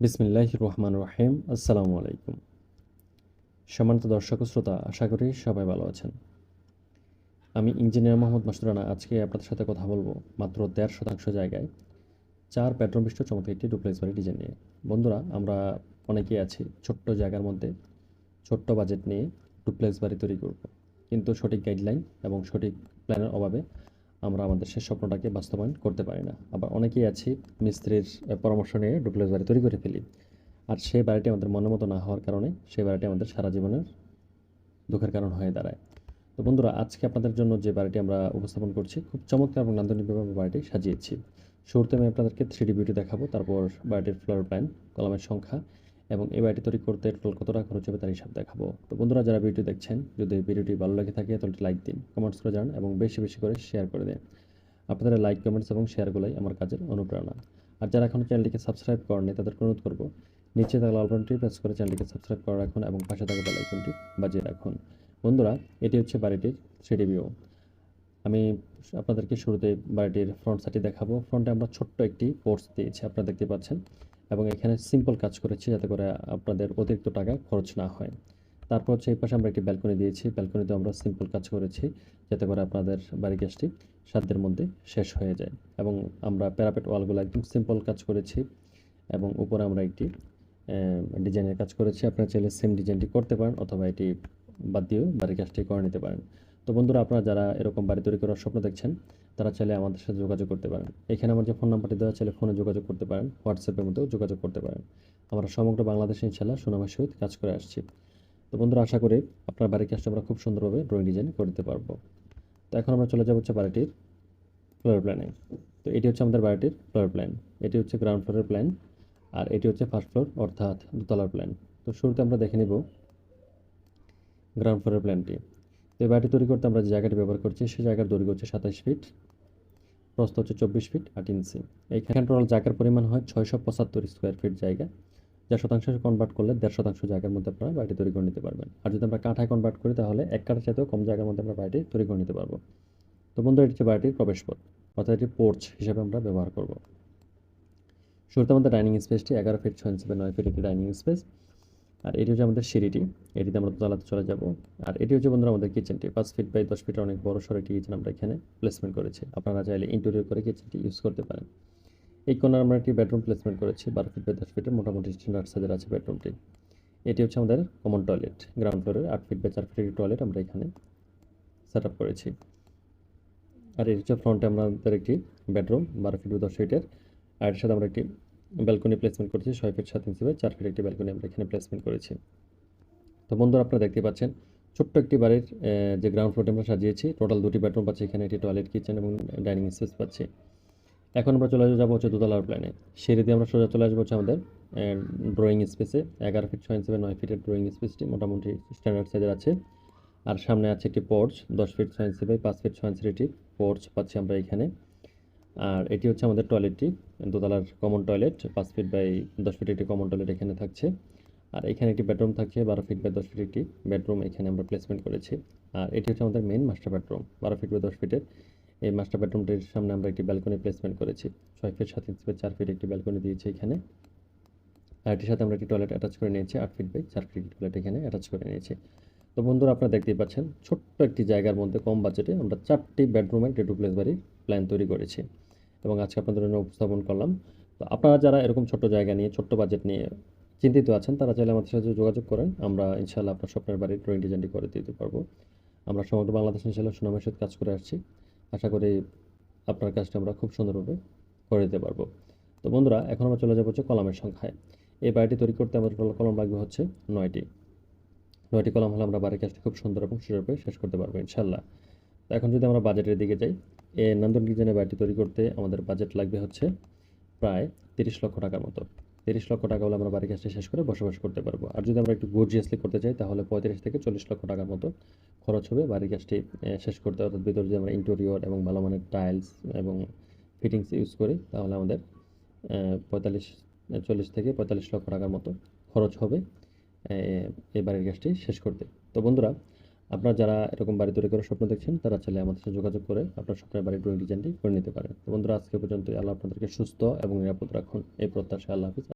বিসমিল্লাহ রহমান রহিম আসসালামু আলাইকুম। সম্মানিত দর্শক শ্রোতা, আশা করি সবাই ভালো আছেন। আমি ইঞ্জিনিয়ার মোহাম্মদ মাসুরানা আজকে আপনাদের সাথে কথা বলব মাত্র দেড় শতাংশ জায়গায় চার পেট্রোল বিষ্ট চমৎকার একটি ডুপ্লেক্স বাড়ি ডিজাইন নিয়ে। বন্ধুরা, আমরা অনেকেই আছি ছোট্ট জায়গার মধ্যে, ছোট্ট বাজেট নিয়ে ডুপ্লেক্স বাড়ি তৈরি করব। কিন্তু সঠিক গাইডলাইন এবং সঠিক প্ল্যানের অভাবে আমরা আমাদের সে স্বপ্নটাকে বাস্তবায়ন করতে পারি না। আবার অনেকেই আছি মিস্ত্রির পরামর্শ নিয়ে ডুপ্লেক্স বাড়ি তৈরি করে ফেলি। আর সেই বাড়িটি আমাদের মনের মতো না হওয়ার কারণে সেই বাড়িটি আমাদের সারা জীবনের দুঃখের কারণ হয়ে দাঁড়ায়। তো বন্ধুরা, আজকে আপনাদের জন্য যে বাড়িটি আমরা উপস্থাপন করছি, খুব চমৎকার এবং নান্দনিকভাবে বাড়িটি সাজিয়েছি। শুরুতে আমি আপনাদেরকে থ্রি ডি বিউটি দেখাবো, তারপর বাড়িটির ফ্লোর প্ল্যান কলমের সংখ্যা এবং এই বাড়িটি তৈরি করতে টোটাল কত টাকা খরচ হবে তার হিসাব দেখাবো। তো বন্ধুরা, যারা ভিডিও দেখছেন, যদি ভিডিওটি ভালো লাগে থাকে, তাহলে লাইক দিন, কমেন্টস করে জানান এবং বেশি বেশি করে শেয়ার করে দিন। আপনাদের লাইক, কমেন্টস এবং শেয়ারগুলোই আমার কাজের অনুপ্রেরণা। আর যারা এখন চ্যানেলটিকে সাবস্ক্রাইব করেনি তাদেরকে অনুরোধ করব, নিচে থাকা লাল বাটনটি প্রেস করে চ্যানেলটিকে সাবস্ক্রাইব করে রাখুন এবং পাশে থাকা বেল আইকনটি বাজিয়ে রাখুন। বন্ধুরা, এটি হচ্ছে বাড়িটির থ্রিডি ভিউ। আমি আপনাদেরকে শুরুতে বাড়িটির ফ্রন্ট সাইডটি দেখাবো। ফ্রন্টে আমরা ছোট্ট একটি পোর্টস দিয়েছি, আপনারা দেখতে পাচ্ছেন। এবং এখানে সিম্পল কাজ করেছি যাতে করে আপনাদের অতিরিক্ত টাকা খরচ না হয়। তারপর হচ্ছে এই পাশে আমরা একটি ব্যালকনি দিয়েছি। ব্যালকনিতে আমরা সিম্পল কাজ করেছি যাতে করে আপনাদের বাড়ি গ্যাসটি সাধ্যের মধ্যে শেষ হয়ে যায় এবং আমরা প্যারাপেট ওয়ালগুলো একদম সিম্পল কাজ করেছি এবং উপরে আমরা একটি ডিজাইনের কাজ করেছি। আপনারা চাইলে সেম ডিজাইনটি করতে পারেন অথবা এটি বাদ দিয়েও বাড়ি গ্যাসটি করে নিতে পারেন। তো বন্ধুরা, আপনারা যারা এরকম বাড়ি তৈরি করার স্বপ্ন দেখছেন, তারা চাইলে আমাদের সাথে যোগাযোগ করতে পারেন। এখানে আমার যে ফোন নাম্বারটি দেওয়া চাইলে ফোনে যোগাযোগ করতে পারেন হোয়াটসঅ্যাপের মধ্যেও যোগাযোগ করতে পারেন। আমরা সমগ্র বাংলাদেশে ইনশাল্লাহ সুনামের সহিত কাজ করে আসছি। তো বন্ধুরা, আশা করি আপনার বাড়ির কাজটা আমরা খুব সুন্দরভাবে ড্রয়িং ডিজাইন করে দিতে পারব। তো এখন আমরা চলে যাব হচ্ছে বাড়িটির ফ্লোর প্ল্যানে তো এটি হচ্ছে আমাদের বাড়িটির ফ্লোর প্ল্যান এটি হচ্ছে গ্রাউন্ড ফ্লোরের প্ল্যান আর এটি হচ্ছে ফার্স্ট ফ্লোর অর্থাৎ দোতলার প্ল্যান তো শুরুতে আমরা দেখে নিব গ্রাউন্ড ফ্লোরের প্ল্যানটি তো এই বাড়িটি তৈরি করতে আমরা যে জায়গাটি ব্যবহার করছি সেই জায়গার দৈর্ঘ্য হচ্ছে সাতাশ ফিট, প্রস্থ হচ্ছে চব্বিশ ফিট আট ইঞ্চি। এইখানে টোটাল জায়গার পরিমাণ হয় ছয়শো পঁচাত্তর স্কোয়ার ফিট জায়গা, যা শতাংশ কনভার্ট করলে দেড় শতাংশ জায়গার মধ্যে আপনারা বাড়িটি তৈরি করে নিতে পারবেন। আর যদি আমরা কাঠায় কনভার্ট করি তাহলে এক কাঠার চাইতেও কম জায়গার মধ্যে আমরা বাড়িটি তৈরি করে নিতে পারব। তো বন্ধু এটি হচ্ছে বাড়িটির প্রবেশপথ, অর্থাৎ এটি পোর্চ হিসেবে আমরা ব্যবহার করব। শুরুতে আমাদের ডাইনিং স্পেসটি এগারো ফিট ছয় ইঞ্চি নয় ফিট একটি ডাইনিং স্পেস আর এটি হচ্ছে আমাদের সিঁড়িটি। এটিতে আমরা দোতলাতে চলে যাব। আর এটি হচ্ছে বন্ধুরা আমাদের কিচেনটি পাঁচ ফিট বাই দশ ফিটের অনেক বড় সড়ো কিচেন আমরা এখানে প্লেসমেন্ট করেছি। আপনারা চাইলে ইন্টেরিয়র করে কিচেনটি ইউজ করতে পারেন। এই কোনার আমরা একটি বেডরুম প্লেসমেন্ট করেছি। বারো ফিট বাই দশ ফিটের মোটামুটি স্ট্যান্ডার্ড সাইজের আছে বেডরুমটি এটি হচ্ছে আমাদের কমন টয়লেট গ্রাউন্ড ফ্লোরের আট ফিট বাই চার ফিটের টয়লেট আমরা এখানে সেট আপ করেছি। আর এটি হচ্ছে ফ্রন্টে আমাদের একটি বেডরুম বারো ফিট বাই দশ ফিটের আর এর সাথে আমরা একটি ব্যালকনি প্লেসমেন্ট করেছি, ছয় ফিট সাত ইঞ্চি বাই চার ফিট একটি ব্যালকনি আমরা এখানে প্লেসমেন্ট করেছি। তো বন্ধুরা, আপনারা দেখতে পাচ্ছেন, ছোট্ট একটি বাড়ির যে গ্রাউন্ড ফ্লোরটি আমরা সাজিয়েছি টোটাল দুটি বেডরুম পাচ্ছি, এখানে একটি টয়লেট কিচেন এবং ডাইনিং স্পেস পাচ্ছি। এখন আমরা চলে যাব হচ্ছে দোতলার প্ল্যানে সিঁড়ি দিয়ে আমরা সোজা চলে আসব হচ্ছে আমাদের ড্রয়িং স্পেসে এগারো ফিট ছয় ইঞ্চি বা নয় ফিটের ড্রয়িং স্পেসটি মোটামুটি স্ট্যান্ডার্ড সাইজের আছে। আর সামনে আছে একটি পোর্চ দশ ফিট ছয় ইঞ্চি বাই পাঁচ ফিট ছয় ইঞ্চির একটি পোর্চ পাচ্ছি আমরা এখানে। আর এটি হচ্ছে আমাদের টয়লেটটি দোতলার কমন টয়লেট পাঁচ ফিট বাই দশ ফিট একটি কমন টয়লেট এখানে থাকছে। আর এখানে একটি বেডরুম থাকছে, বারো ফিট বাই দশ ফিট একটি বেডরুম এখানে আমরা প্লেসমেন্ট করেছি। আর এটি হচ্ছে আমাদের মেন মাস্টার বেডরুম বারো ফিট বাই দশ ফিটের এই মাস্টার বেডরুমটির সামনে আমরা একটি ব্যালকনি প্লেসমেন্ট করেছি। ছয় ফিট সাত ইঞ্চি বাই চার ফিট একটি ব্যালকনি দিয়েছি এখানে। আর এটির সাথে আমরা একটি টয়লেট অ্যাটাচ করে নিয়েছি, আট ফিট বাই চার ফিট টয়লেট এখানে অ্যাটাচ করে নিয়েছি। তো বন্ধুরা, আপনারা দেখতেই পাচ্ছেন, ছোট্ট একটি জায়গার মধ্যে কম বাজেটে আমরা চারটি বেডরুমের একটি ডুপ্লেক্স বাড়ির প্ল্যান তৈরি করেছি। এবং আজকে আপনাদের জন্য উপস্থাপন করলাম। তো আপনারা যারা এরকম ছোট্ট জায়গা নিয়ে, ছোট্ট বাজেট নিয়ে চিন্তিত আছেন, তারা চাইলে আমাদের সাথে যোগাযোগ করেন। আমরা ইনশাল্লাহ আপনার স্বপ্নের বাড়ির ড্রয়িং ডিজাইনটি করে দিতে পারব। আমরা সমগ্র বাংলাদেশ ইনশাআল্লাহ সুনামের সাথে কাজ করে আসছি। আশা করি আপনার কাজটা আমরা খুব সুন্দরভাবে করে দিতে পারব। তো বন্ধুরা, এখন আমরা চলে যাব হচ্ছে কলামের সংখ্যায়। এই বাড়িটি তৈরি করতে আমাদের কলম লাগবে হচ্ছে নয়টি। নয়টি কলম হলে আমরা বাড়ির কাজটি খুব সুন্দর এবং সুরূপে শেষ করতে পারব ইনশাল্লাহ তো এখন যদি আমরা বাজেটের দিকে যাই এ নন্দন ডিজাইনের বাড়িটি তৈরি করতে আমাদের বাজেট লাগবে হচ্ছে প্রায় তিরিশ লক্ষ টাকার মতো। তিরিশ লক্ষ টাকা হলে আমরা বাড়ি কাজটি শেষ করে বসবাস করতে পারব। আর যদি আমরা একটু গর্জিয়াসলি করতে চাই, তাহলে পঁয়ত্রিশ থেকে চল্লিশ লক্ষ টাকার মতো খরচ হবে বাড়ির কাজটি শেষ করতে। অর্থাৎ ভিতরে যদি আমরা ইন্টেরিয়র এবং ভালো মানের টাইলস এবং ফিটিংস ইউজ করি, তাহলে আমাদের পঁয়তাল্লিশ, চল্লিশ থেকে পঁয়তাল্লিশ লক্ষ টাকার মতো খরচ হবে এই বাড়ির কাজটি শেষ করতে। তো বন্ধুরা আপনারা যারা এরকম বাড়ি তৈরি করার স্বপ্ন দেখছেন, তারা চাইলে আমাদের সাথে যোগাযোগ করে আপনার স্বপ্নের বাড়ির ড্রয়িং ডিজাইনটি করে নিতে পারেন। বন্ধুরা আজকে পর্যন্ত আল্লাহ আপনাদেরকে সুস্থ এবং নিরাপদ রাখুন। এই প্রত্যাশা আল্লাহ হাফিজ।